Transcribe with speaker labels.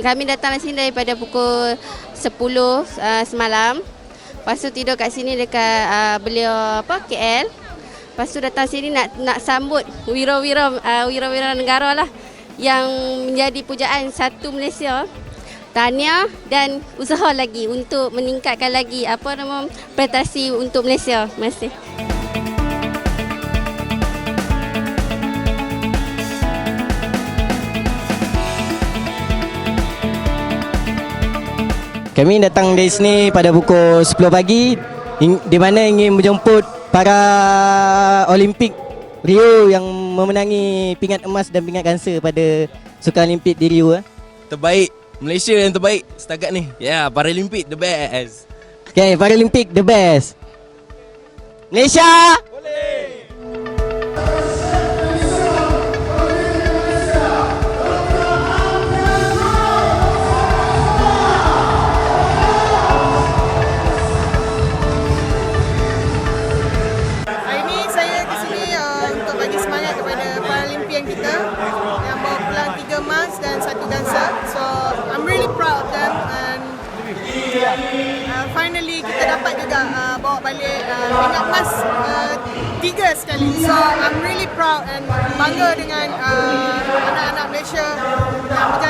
Speaker 1: kami datang sini daripada pukul 10 uh, semalam. Lepas tu tidur kat sini dekat uh, beliau apa KL. Lepas tu datang sini nak nak sambut wira-wira uh, wira-wira negara lah yang menjadi pujaan satu Malaysia. Tahniah dan usaha lagi untuk meningkatkan lagi apa nama prestasi untuk Malaysia. Terima kasih.
Speaker 2: Kami datang dari sini pada pukul 10 pagi di mana ingin menjemput para Olimpik Rio yang memenangi pingat emas dan pingat gangsa pada Sukan Olimpik di Rio. eh.
Speaker 3: Terbaik Malaysia yang terbaik setakat ni. Ya, yeah, Paralimpik the best.
Speaker 2: Okay, Paralimpik the best. Malaysia!
Speaker 4: kepada Paralimpian kita yang berpeluang tiga emas dan satu dansa. So I'm really proud of them and uh, finally kita dapat juga uh, bawa balik uh, pingat emas uh, tiga sekali. So I'm really proud and bangga dengan uh, anak-anak Malaysia yang berjaya